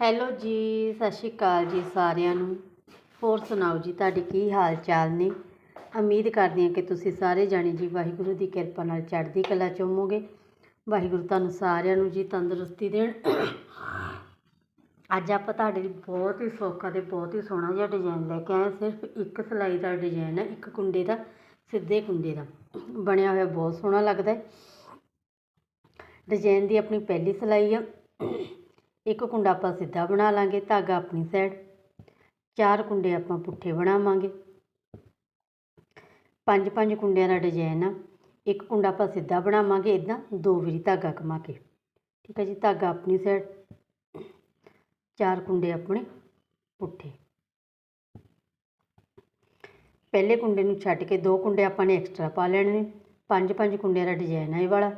Hello ਜੀ, ਸਤਿ ਸ਼੍ਰੀ ਅਕਾਲ ਜੀ ਸਾਰਿਆਂ ਨੂੰ। ਹੋਰ ਸੁਣਾਓ ਜੀ, ਤੁਹਾਡੇ ਕੀ ਹਾਲ ਚਾਲ ਨੇ? ਉਮੀਦ ਕਰਦੀ ਹਾਂ ਕਿ ਤੁਸੀਂ ਸਾਰੇ ਜਾਣੇ ਜੀ ਵਾਹਿਗੁਰੂ ਦੀ ਕਿਰਪਾ ਨਾਲ ਚੜ੍ਹਦੀ ਕਲਾ ਚ ਹੋਵੋਗੇ। ਵਾਹਿਗੁਰੂ ਤੁਹਾਨੂੰ ਸਾਰਿਆਂ ਨੂੰ ਜੀ ਤੰਦਰੁਸਤੀ ਦੇਣ। ਅੱਜ ਆਪਾਂ ਤੁਹਾਡੇ ਲਈ ਬਹੁਤ ਹੀ ਸੌਖਾ ਤੇ ਬਹੁਤ ਹੀ ਸੋਹਣਾ ਜਿਹਾ ਡਿਜ਼ਾਈਨ ਲੈ ਕੇ ਆਏ ਸਿਰਫ ਇੱਕ ਸਿਲਾਈ ਦਾ ਡਿਜ਼ਾਈਨ ਹੈ, ਇੱਕ ਕੁੰਡੇ ਦਾ, ਸਿੱਧੇ ਕੁੰਡੇ ਦਾ। ਬਣਿਆ ਹੋਇਆ ਬਹੁਤ ਸੋਹਣਾ ਲੱਗਦਾ ਹੈ। ਡਿਜ਼ਾਈਨ ਦੀ ਆਪਣੀ ਪਹਿਲੀ ਸਿਲਾਈ ਆ। ਇੱਕ ਕੁੰਡਾ ਆਪਾਂ ਸਿੱਧਾ ਬਣਾ ਲਾਂਗੇ, ਧਾਗਾ ਆਪਣੀ ਸਾਈਡ ਚਾਰ ਕੁੰਡੇ ਆਪਾਂ ਪੁੱਠੇ ਬਣਾਵਾਂਗੇ। ਪੰਜ ਪੰਜ ਕੁੰਡਿਆਂ ਦਾ ਡਿਜ਼ਾਈਨ ਆ। ਇੱਕ ਕੁੰਡਾ ਆਪਾਂ ਸਿੱਧਾ ਬਣਾਵਾਂਗੇ ਇਦਾਂ ਦੋ ਵਾਰੀ ਧਾਗਾ ਕਮਾ ਕੇ। ਠੀਕ ਹੈ ਜੀ, ਧਾਗਾ ਆਪਣੀ ਸਾਈਡ ਚਾਰ ਕੁੰਡੇ ਆਪਣੇ ਪੁੱਠੇ। ਪਹਿਲੇ ਕੁੰਡੇ ਨੂੰ ਛੱਡ ਕੇ ਦੋ ਕੁੰਡੇ ਆਪਾਂ ਨੇ ਐਕਸਟਰਾ ਪਾ ਲੈਣੇ ਨੇ। ਪੰਜ ਪੰਜ ਕੁੰਡਿਆਂ ਦਾ ਡਿਜ਼ਾਈਨ ਹੈ ਇਹ ਵਾਲਾ।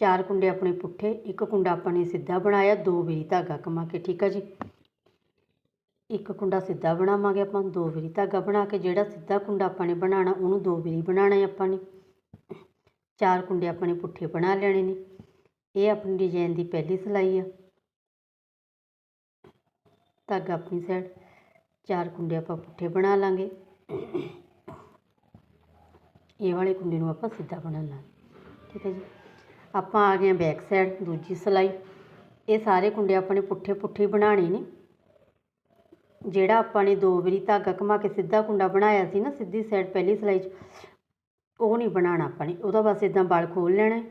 ਚਾਰ ਕੁੰਡੇ ਆਪਣੇ ਪੁੱਠੇ, ਇੱਕ ਕੁੰਡਾ ਆਪਾਂ ਨੇ ਸਿੱਧਾ ਬਣਾਇਆ, ਦੋ ਵਾਰੀ ਧਾਗਾ ਕਮਾ ਕੇ, ਠੀਕ ਹੈ ਜੀ? ਇੱਕ ਕੁੰਡਾ ਸਿੱਧਾ ਬਣਾਵਾਂਗੇ ਆਪਾਂ, ਦੋ ਵਾਰੀ ਧਾਗਾ ਬਣਾ ਕੇ, ਜਿਹੜਾ ਸਿੱਧਾ ਕੁੰਡਾ ਆਪਾਂ ਨੇ ਬਣਾਉਣਾ, ਉਹਨੂੰ ਦੋ ਵਾਰੀ ਬਣਾਉਣਾ ਹੈ ਆਪਾਂ ਨੇ। ਚਾਰ ਕੁੰਡੇ ਆਪਾਂ ਨੇ ਪੁੱਠੇ ਬਣਾ ਲੈਣੇ ਨੇ। ਇਹ ਆਪਣੀ ਡਿਜ਼ਾਈਨ ਦੀ ਪਹਿਲੀ ਸਿਲਾਈ ਆ। ਧਾਗਾ ਆਪਣੀ ਸਾਈਡ ਚਾਰ ਕੁੰਡੇ ਆਪਾਂ ਪੁੱਠੇ ਬਣਾ ਲਾਂਗੇ। ਇਹ ਵਾਲੇ ਕੁੰਡੇ ਨੂੰ ਆਪਾਂ ਸਿੱਧਾ ਬਣਾ ਲਾਂਗੇ। ਠੀਕ ਹੈ ਜੀ? ਆਪਾਂ ਆ ਗਏ ਹਾਂ ਬੈਕ ਸਾਈਡ ਦੂਜੀ ਸਿਲਾਈ। ਇਹ ਸਾਰੇ ਕੁੰਡੇ ਆਪਾਂ ਨੇ ਪੁੱਠੇ ਪੁੱਠੇ ਬਣਾਉਣੇ ਨੇ। ਜਿਹੜਾ ਆਪਾਂ ਨੇ ਦੋ ਵਾਰੀ ਧਾਗਾ ਘੁਮਾ ਕੇ ਸਿੱਧਾ ਕੁੰਡਾ ਬਣਾਇਆ ਸੀ ਨਾ, ਸਿੱਧੀ ਸਾਈਡ ਪਹਿਲੀ ਸਿਲਾਈ 'ਚ, ਉਹ ਨਹੀਂ ਬਣਾਉਣਾ ਆਪਾਂ ਨੇ। ਉਹਦਾ ਬਸ ਇਦਾਂ ਬਲ ਖੋਲ ਲੈਣਾ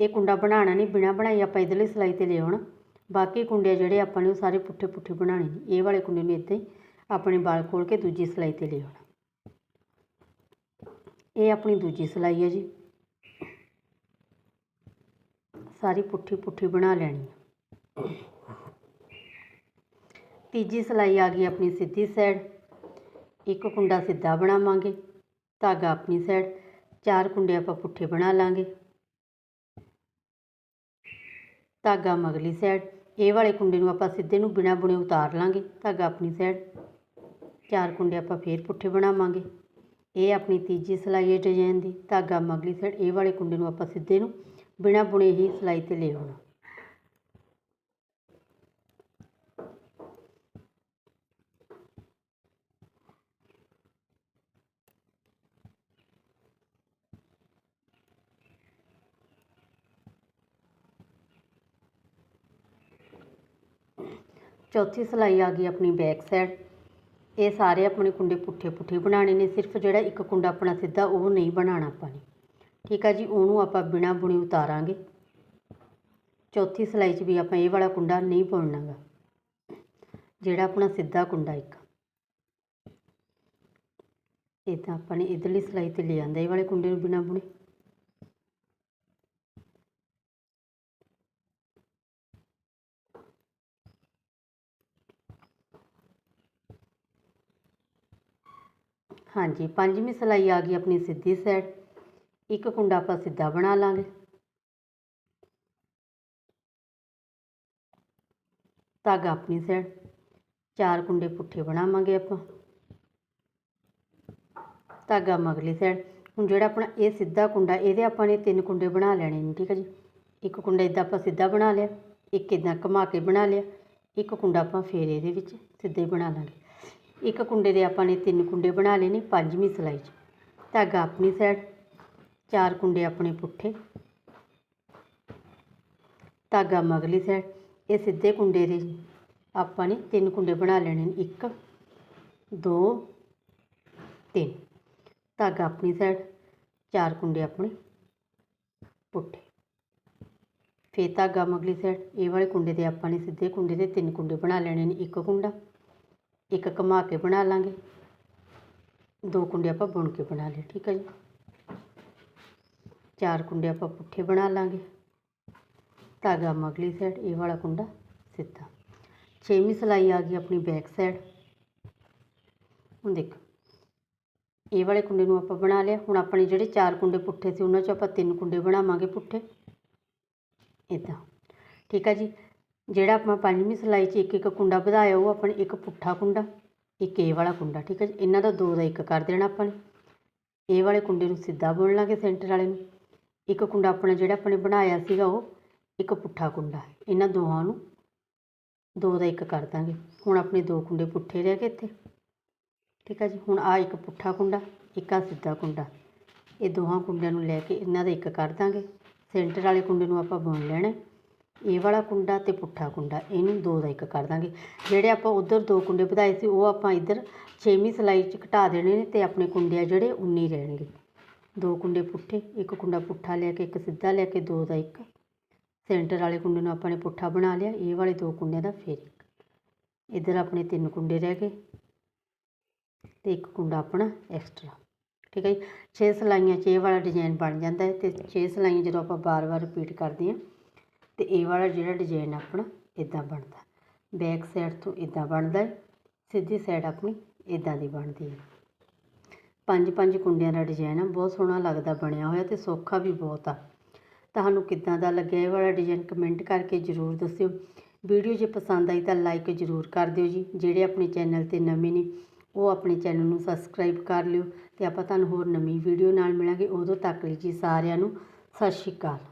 ਇਹ ਕੁੰਡਾ ਬਣਾਉਣਾ ਨਹੀਂ, ਬਿਨਾ ਬਣਾਈ ਆਪਾਂ ਇਧਰਲੀ ਸਿਲਾਈ ਤੇ ਲੈ ਆਉਣਾ। ਬਾਕੀ ਕੁੰਡੇ ਜਿਹੜੇ ਆਪਾਂ ਨੇ ਉਹ ਸਾਰੇ ਪੁੱਠੇ ਪੁੱਠੇ ਬਣਾਉਣੇ ਨੇ। ਇਹ ਵਾਲੇ ਕੁੰਡੇ ਨੂੰ ਇੱਦਾਂ ਹੀ ਆਪਣੇ ਬਲ ਖੋਲ ਕੇ ਦੂਜੀ ਸਿਲਾਈ ਤੇ ਲੈ ਆਉਣਾ। ਇਹ ਆਪਣੀ ਦੂਜੀ ਸਿਲਾਈ ਹੈ ਜੀ। ਸਾਰੀ ਪੁੱਠੀ ਪੁੱਠੀ ਬਣਾ ਲੈਣੀ ਤੀਜੀ ਸਿਲਾਈ ਆ ਗਈ ਆਪਣੀ ਸਿੱਧੀ ਸਾਈਡ ਇੱਕ ਕੁੰਡਾ ਸਿੱਧਾ ਬਣਾਵਾਂਗੇ, ਧਾਗਾ ਆਪਣੀ ਸਾਈਡ ਚਾਰ ਕੁੰਡੇ ਆਪਾਂ ਪੁੱਠੇ ਬਣਾ ਲਾਂਗੇ। ਧਾਗਾ ਮਗਲੀ ਸਾਈਡ ਇਹ ਵਾਲੇ ਕੁੰਡੇ ਨੂੰ ਆਪਾਂ ਸਿੱਧੇ ਨੂੰ ਬਿਨਾ ਬੁਣੇ ਉਤਾਰ ਲਾਂਗੇ, ਧਾਗਾ ਆਪਣੀ ਸਾਈਡ ਚਾਰ ਕੁੰਡੇ ਆਪਾਂ ਫੇਰ ਪੁੱਠੇ ਬਣਾਵਾਂਗੇ। ਇਹ ਆਪਣੀ ਤੀਜੀ ਸਿਲਾਈ ਹੈ ਡਿਜ਼ਾਈਨ ਦੀ। ਧਾਗਾ ਮਗਲੀ ਸਾਈਡ ਇਹ ਵਾਲੇ ਕੁੰਡੇ ਨੂੰ ਆਪਾਂ ਸਿੱਧੇ ਨੂੰ ਬਿਨਾ ਬੁਣੇ ਹੀ ਸਿਲਾਈ ਤੇ ਲੈ ਆਉਣਾ ਚੌਥੀ ਸਿਲਾਈ ਆ ਗਈ ਆਪਣੀ ਬੈਕ ਸਾਈਡ ਇਹ ਸਾਰੇ ਆਪਣੇ ਕੁੰਡੇ ਪੁੱਠੇ ਪੁੱਠੇ ਬਣਾਉਣੇ ਨੇ, ਸਿਰਫ ਜਿਹੜਾ ਇੱਕ ਕੁੰਡਾ ਆਪਣਾ ਸਿੱਧਾ ਉਹ ਨਹੀਂ ਬਣਾਉਣਾ ਆਪਾਂ ਨੇ। ਠੀਕ ਆ ਜੀ, ਉਹਨੂੰ ਆਪਾਂ ਬਿਨਾ ਬੁਣੇ ਉਤਾਰਾਂਗੇ। ਚੌਥੀ ਸਿਲਾਈ 'ਚ ਵੀ ਆਪਾਂ ਇਹ ਵਾਲਾ ਕੁੰਡਾ ਨਹੀਂ ਬੁਣਨਾਗਾ, ਜਿਹੜਾ ਆਪਣਾ ਸਿੱਧਾ ਕੁੰਡਾ ਇੱਕ। ਇਹ ਤਾਂ ਆਪਾਂ ਨੇ ਇਧਰਲੀ ਸਿਲਾਈ ਤੇ ਲੈ ਆਂਦਾ, ਇਹ ਵਾਲੇ ਕੁੰਡੇ ਨੂੰ ਬਿਨਾ ਬੁਣੇ। ਹਾਂਜੀ, ਪੰਜਵੀਂ ਸਿਲਾਈ ਆ ਗਈ ਆਪਣੀ ਸਿੱਧੀ ਸਾਈਡ ਇੱਕ ਕੁੰਡਾ ਆਪਾਂ ਸਿੱਧਾ ਬਣਾ ਲਾਂਗੇ। ਧਾਗਾ ਆਪਣੀ ਸਾਈਡ ਚਾਰ ਕੁੰਡੇ ਪੁੱਠੇ ਬਣਾਵਾਂਗੇ ਆਪਾਂ। ਧਾਗਾ ਮਗਲੀ ਸਾਈਡ ਹੁਣ ਜਿਹੜਾ ਆਪਣਾ ਇਹ ਸਿੱਧਾ ਕੁੰਡਾ, ਇਹਦੇ ਆਪਾਂ ਨੇ ਤਿੰਨ ਕੁੰਡੇ ਬਣਾ ਲੈਣੇ ਨੇ, ਠੀਕ ਹੈ ਜੀ। ਇੱਕ ਕੁੰਡਾ ਇਦਾਂ ਆਪਾਂ ਸਿੱਧਾ ਬਣਾ ਲਿਆ, ਇੱਕ ਇਦਾਂ ਘੁਮਾ ਕੇ ਬਣਾ ਲਿਆ, ਇੱਕ ਕੁੰਡਾ ਆਪਾਂ ਫੇਰ ਇਹਦੇ ਵਿੱਚ ਸਿੱਧੇ ਬਣਾ ਲਾਂਗੇ। ਇੱਕ ਕੁੰਡੇ ਦੇ ਆਪਾਂ ਨੇ ਤਿੰਨ ਕੁੰਡੇ ਬਣਾ ਲਏ ਨੇ ਪੰਜਵੀਂ ਸਿਲਾਈ 'ਚ। ਧਾਗਾ ਆਪਣੀ ਸਾਈਡ ਚਾਰ ਕੁੰਡੇ ਆਪਣੇ ਪੁੱਠੇ। ਧਾਗਾ ਮਗਲੀ ਸਾਈਡ ਇਹ ਸਿੱਧੇ ਕੁੰਡੇ ਦੇ ਆਪਾਂ ਨੇ ਤਿੰਨ ਕੁੰਡੇ ਬਣਾ ਲੈਣੇ ਨੇ, ਇੱਕ, ਦੋ, ਤਿੰਨ। ਧਾਗਾ ਆਪਣੀ ਸਾਈਡ ਚਾਰ ਕੁੰਡੇ ਆਪਣੇ ਪੁੱਠੇ। ਫੇਰ ਧਾਗਾ ਮਗਲੀ ਸਾਈਡ ਇਹ ਵਾਲੇ ਕੁੰਡੇ ਦੇ ਆਪਾਂ ਨੇ ਸਿੱਧੇ ਕੁੰਡੇ ਦੇ ਤਿੰਨ ਕੁੰਡੇ ਬਣਾ ਲੈਣੇ ਨੇ, ਇੱਕ ਕੁੰਡਾ। ਇੱਕ ਘੁਮਾ ਕੇ ਬਣਾ ਲਾਂਗੇ। ਦੋ ਕੁੰਡੇ ਆਪਾਂ ਬੁਣ ਕੇ ਬਣਾ ਲਏ, ਠੀਕ ਹੈ ਜੀ। ਚਾਰ ਕੁੰਡੇ ਆਪਾਂ ਪੁੱਠੇ ਬਣਾ ਲਾਂਗੇ। ਧਾਗਾ ਮਗਲੀ ਸਾਈਡ ਇਹ ਵਾਲਾ ਕੁੰਡਾ ਸਿੱਧਾ। ਛੇਵੀਂ ਸਿਲਾਈ ਆ ਗਈ ਆਪਣੀ ਬੈਕ ਸਾਈਡ ਹੁਣ ਦੇਖੋ, ਇਹ ਵਾਲੇ ਕੁੰਡੇ ਨੂੰ ਆਪਾਂ ਬਣਾ ਲਿਆ। ਹੁਣ ਆਪਣੇ ਜਿਹੜੇ ਚਾਰ ਕੁੰਡੇ ਪੁੱਠੇ ਸੀ, ਉਹਨਾਂ 'ਚੋਂ ਆਪਾਂ ਤਿੰਨ ਕੁੰਡੇ ਬਣਾਵਾਂਗੇ ਪੁੱਠੇ। ਇਦਾਂ ਠੀਕ ਆ ਜੀ? ਜਿਹੜਾ ਆਪਾਂ ਪੰਜਵੀਂ ਸਿਲਾਈ 'ਚ ਇੱਕ ਇੱਕ ਕੁੰਡਾ ਵਧਾਇਆ, ਉਹ ਆਪਣੇ ਇੱਕ ਪੁੱਠਾ ਕੁੰਡਾ, ਇੱਕ ਇਹ ਵਾਲਾ ਕੁੰਡਾ। ਠੀਕ ਹੈ ਜੀ? ਇਹਨਾਂ ਦਾ ਦੋ ਦਾ ਇੱਕ ਕਰ ਦੇਣਾ ਆਪਾਂ ਨੇ। ਇਹ ਵਾਲੇ ਕੁੰਡੇ ਨੂੰ ਸਿੱਧਾ ਬੁਣ ਲਾਂਗੇ ਸੈਂਟਰ ਵਾਲੇ ਨੂੰ। ਇੱਕ ਕੁੰਡਾ ਆਪਣਾ ਜਿਹੜਾ ਆਪਾਂ ਨੇ ਬਣਾਇਆ ਸੀਗਾ ਉਹ, ਇੱਕ ਪੁੱਠਾ ਕੁੰਡਾ ਇਹਨਾਂ ਦੋਹਾਂ ਨੂੰ ਦੋ ਦਾ ਇੱਕ ਕਰ ਦਾਂਗੇ। ਹੁਣ ਆਪਣੇ ਦੋ ਕੁੰਡੇ ਪੁੱਠੇ ਰਹਿ ਗਏ ਇੱਥੇ। ਠੀਕ ਆ ਜੀ, ਹੁਣ ਆ ਇੱਕ ਪੁੱਠਾ ਕੁੰਡਾ, ਇੱਕ ਆ ਸਿੱਧਾ ਕੁੰਡਾ। ਇਹ ਦੋਹਾਂ ਕੁੰਡਿਆਂ ਨੂੰ ਲੈ ਕੇ ਇਹਨਾਂ ਦਾ ਇੱਕ ਕਰ ਦਾਂਗੇ। ਸੈਂਟਰ ਵਾਲੇ ਕੁੰਡੇ ਨੂੰ ਆਪਾਂ ਬੁਣ ਲੈਣਾ। ਇਹ ਵਾਲਾ ਕੁੰਡਾ ਤੇ ਪੁੱਠਾ ਕੁੰਡਾ, ਇਹਨੂੰ ਦੋ ਦਾ ਇੱਕ ਕਰ ਦਾਂਗੇ। ਜਿਹੜੇ ਆਪਾਂ ਉਧਰ ਦੋ ਕੁੰਡੇ ਵਧਾਏ ਸੀ, ਉਹ ਆਪਾਂ ਇੱਧਰ ਛੇਵੀਂ ਸਲਾਈ 'ਚ ਘਟਾ ਦੇਣੇ ਨੇ ਤੇ ਆਪਣੇ ਕੁੰਡੇ ਆ ਜਿਹੜੇ ਉਨੇ ਹੀ ਰਹਿਣਗੇ। ਦੋ ਕੁੰਡੇ ਪੁੱਠੇ, ਇੱਕ ਕੁੰਡਾ ਪੁੱਠਾ ਲੈ ਕੇ, ਇੱਕ ਸਿੱਧਾ ਲੈ ਕੇ, ਦੋ ਦਾ ਇੱਕ। ਸੈਂਟਰ ਵਾਲੇ ਕੁੰਡੇ ਨੂੰ ਆਪਾਂ ਨੇ ਪੁੱਠਾ ਬਣਾ ਲਿਆ, ਇਹ ਵਾਲੇ ਦੋ ਕੁੰਡਿਆਂ ਦਾ ਫੇਰ ਇੱਕ। ਇੱਧਰ ਆਪਣੇ ਤਿੰਨ ਕੁੰਡੇ ਰਹਿ ਗਏ ਤੇ ਇੱਕ ਕੁੰਡਾ ਆਪਣਾ ਐਕਸਟਰਾ ਠੀਕ ਹੈ ਜੀ? ਛੇ ਸਲਾਈਆਂ 'ਚ ਇਹ ਵਾਲਾ ਡਿਜ਼ਾਈਨ ਬਣ ਜਾਂਦਾ ਹੈ ਤੇ ਛੇ ਸਲਾਈਆਂ ਜਦੋਂ ਆਪਾਂ ਬਾਰ-ਬਾਰ ਰਿਪੀਟ ਕਰਦੇ ਹਾਂ, ਤੇ ਇਹ ਵਾਲਾ ਜਿਹੜਾ ਡਿਜ਼ਾਈਨ ਆਪਣਾ ਇਦਾਂ ਬਣਦਾ। ਬੈਕ ਸਾਈਡ ਤੋਂ ਇਦਾਂ ਬਣਦਾ ਹੈ, ਸਿੱਧੀ ਸਾਈਡ ਆਪਣੀ ਇਦਾਂ ਦੀ ਬਣਦੀ ਹੈ। ਪੰਜ ਪੰਜ ਕੁੰਡਿਆਂ ਦਾ ਡਿਜ਼ਾਈਨ ਆ, ਬਹੁਤ ਸੋਹਣਾ ਲੱਗਦਾ, ਬਣਿਆ ਹੋਇਆ ਤੇ ਸੌਖਾ ਵੀ ਬਹੁਤ ਆ। ਤੁਹਾਨੂੰ ਕਿੱਦਾਂ ਦਾ ਲੱਗਿਆ ਇਹ ਵਾਲਾ ਡਿਜ਼ਾਈਨ ਕਮੈਂਟ ਕਰਕੇ ਜ਼ਰੂਰ ਦੱਸਿਓ। ਵੀਡੀਓ ਜੇ ਪਸੰਦ ਆਈ ਤਾਂ ਲਾਈਕ ਜ਼ਰੂਰ ਕਰ ਦਿਓ ਜੀ। ਜਿਹੜੇ ਆਪਣੇ ਚੈਨਲ ਤੇ ਨਵੇਂ ਨੇ, ਉਹ ਆਪਣੇ ਚੈਨਲ ਨੂੰ ਸਬਸਕ੍ਰਾਈਬ ਕਰ ਲਿਓ ਤੇ ਆਪਾਂ ਤੁਹਾਨੂੰ ਹੋਰ ਨਵੀਂ ਵੀਡੀਓ ਨਾਲ ਮਿਲਾਂਗੇ। ਉਦੋਂ ਤੱਕ ਲਈ ਜੀ ਸਾਰਿਆਂ ਨੂੰ ਸਤਿ ਸ਼੍ਰੀ ਅਕਾਲ।